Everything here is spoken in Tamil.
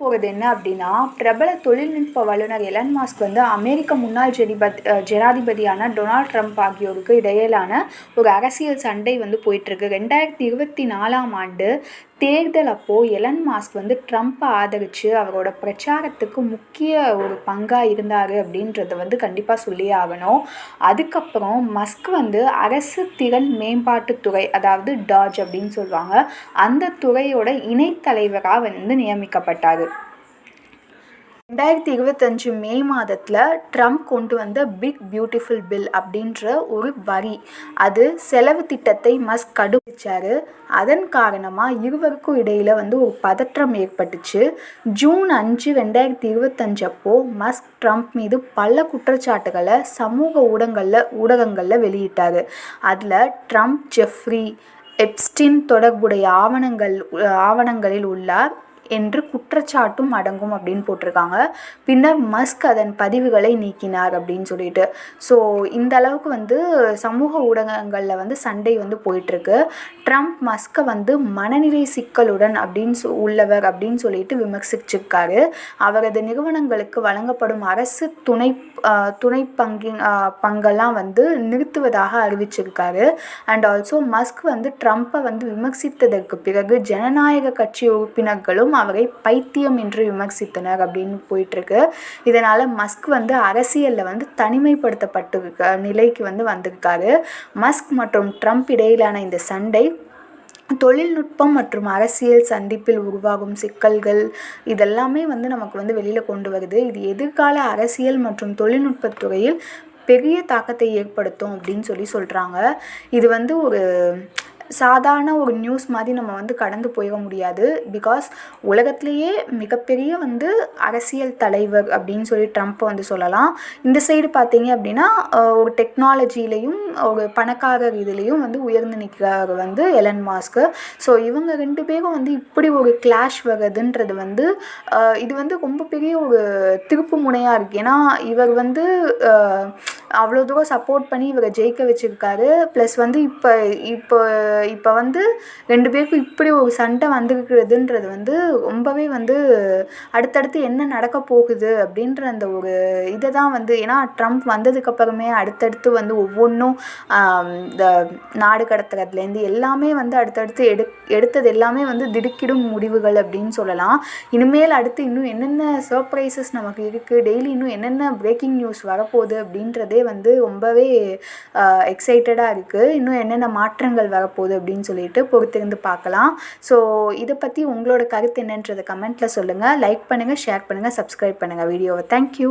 போகிறது என்ன அப்படின்னா பிரபல தொழில்நுட்ப வல்லுநர் எலன் மாஸ்க் வந்து அமெரிக்க முன்னாள் ஜெனிபத் ஜனாதிபதியான டொனால்ட் ட்ரம்ப் ஆகியோருக்கு இடையிலான ஒரு அரசியல் சண்டை வந்து போயிட்டுருக்கு. ரெண்டாயிரத்தி இருபத்தி நாலாம் ஆண்டு தேர்தல் அப்போது எலன் மாஸ்க் வந்து ட்ரம்ப்பை ஆதரித்து அவரோட பிரச்சாரத்துக்கு முக்கிய ஒரு பங்காக இருந்தார் அப்படின்றத வந்து கண்டிப்பாக சொல்லியே ஆகணும். அதுக்கப்புறம் மஸ்க் வந்து அரசு திறன் மேம்பாட்டுத்துறை அதாவது டாஜ் அப்படின்னு சொல்லுவாங்க அந்த துறையோட இணைத்தலைவராக வந்து நியமிக்கப்பட்டார். ரெண்டாயிரத்தி இருபத்தஞ்சு மே மாதத்தில் ட்ரம்ப் கொண்டு வந்த பிக் பியூட்டிஃபுல் பில் அப்படின்ற ஒரு வரி. அது செலவு திட்டத்தை மஸ்க் கடுபிடிச்சாரு அதன் காரணமாக இருவருக்கும் இடையில் வந்து ஒரு பதற்றம் ஏற்பட்டுச்சு. ஜூன் அஞ்சு ரெண்டாயிரத்தி இருபத்தஞ்சு அப்போ மஸ்க் ட்ரம்ப் மீது பல குற்றச்சாட்டுகளை சமூக ஊடகங்களில் ஊடகங்களில் வெளியிட்டார். அதில் ட்ரம்ப் ஜெஃப்ரி எப்ஸ்டின் தொடர்புடைய ஆவணங்கள் ஆவணங்களில் உள்ளார் என்று குற்றச்சாட்டும் அடங்கும் அப்படின்னு போட்டிருக்காங்க. பின்னர் மஸ்க் அதன் பதிவுகளை நீக்கினார் அப்படின்னு சொல்லிட்டு. ஸோ இந்த அளவுக்கு வந்து சமூக ஊடகங்களில் வந்து சண்டை வந்து போயிட்டுருக்கு. ட்ரம்ப் மஸ்கை வந்து மனநிலை சிக்கலுடன் அப்படின்னு சொ உள்ளவர் அப்படின்னு சொல்லிட்டு விமர்சிச்சிருக்காரு. அவரது நிறுவனங்களுக்கு வழங்கப்படும் அரசு துணை துணை பங்கின் பங்கெல்லாம் வந்து நிறுத்துவதாக அறிவிச்சிருக்காரு. அண்ட் ஆல்சோ மஸ்க் வந்து ட்ரம்ப்பை வந்து விமர்சித்ததற்கு பிறகு ஜனநாயக கட்சி உறுப்பினர்களும் அவரை பைத்தியம் என்று விமர்சித்தனர் அப்படின்னு போயிட்டுருக்கு. இதனால் மஸ்க் வந்து அரசியலில் வந்து தனிமைப்படுத்தப்பட்டிருக்க நிலைக்கு வந்து வந்திருக்காரு. மஸ்க் மற்றும் ட்ரம்ப் இடையிலான இந்த சண்டை தொழில்நுட்பம் மற்றும் அரசியல் சந்திப்பில் உருவாகும் சிக்கல்கள் இதெல்லாமே வந்து நமக்கு வந்து வெளியில் கொண்டு வருது. இது எதிர்கால அரசியல் மற்றும் தொழில்நுட்பத்துறையில் பெரிய தாக்கத்தை ஏற்படுத்தும் அப்படின்னு சொல்லி சொல்கிறாங்க இது வந்து ஒரு சாதாரண ஒரு நியூஸ் மாதிரி நம்ம வந்து கடந்து போயிட முடியாது. பிகாஸ் உலகத்திலேயே மிகப்பெரிய வந்து அரசியல் தலைவர் அப்படின்னு சொல்லி ட்ரம்ப்பை வந்து சொல்லலாம். இந்த சைடு பார்த்தீங்க அப்படின்னா ஒரு டெக்னாலஜிலையும் ஒரு பணக்காரர் இதுலேயும் வந்து உயர்ந்து நிற்கிறார் வந்து எலன் மாஸ்க்கு ஸோ இவங்க ரெண்டு பேரும் வந்து இப்படி ஒரு கிளாஷ் வர்றதுன்றது வந்து இது வந்து ரொம்ப பெரிய ஒரு திருப்பு முனையாக இருக்குது ஏன்னா இவர் வந்து அவ்வளோ தூரம் சப்போர்ட் பண்ணி இவரை ஜெயிக்க வச்சுருக்காரு. ப்ளஸ் வந்து இப்போ இப்போ இப்போ வந்து ரெண்டு பேருக்கும் இப்படி ஒரு சண்டை வந்திருக்கிறதுன்றது வந்து ரொம்பவே வந்து அடுத்தடுத்து என்ன நடக்க போகுது அப்படின்ற அந்த ஒரு இதை தான் வந்து ஏன்னா ட்ரம்ப் வந்ததுக்கப்புறமே அடுத்தடுத்து வந்து ஒவ்வொன்றும் இந்த நாடு கடத்துறதுலேருந்து எல்லாமே வந்து அடுத்தடுத்து எடு எடுத்தது எல்லாமே வந்து திடுக்கிடும் முடிவுகள் அப்படின்னு சொல்லலாம். இனிமேல் அடுத்து இன்னும் என்னென்ன சர்ப்ரைசஸ் நமக்கு இருக்குது டெய்லி இன்னும் என்னென்ன பிரேக்கிங் நியூஸ் வரப்போகுது அப்படின்றதே வந்து ரொம்பவே எக்ஸைட்டடாக இருக்குது இன்னும் என்னென்ன மாற்றங்கள் வரப்போகுது அப்படின்னு சொல்லிட்டு பொறுத்திருந்து பார்க்கலாம். ஸோ இதை பற்றி உங்களோட கருத்து என்னன்றதை கமெண்ட்டில் சொல்லுங்கள் லைக் பண்ணுங்கள் ஷேர் பண்ணுங்கள் சப்ஸ்கிரைப் பண்ணுங்கள் வீடியோவை தேங்க்யூ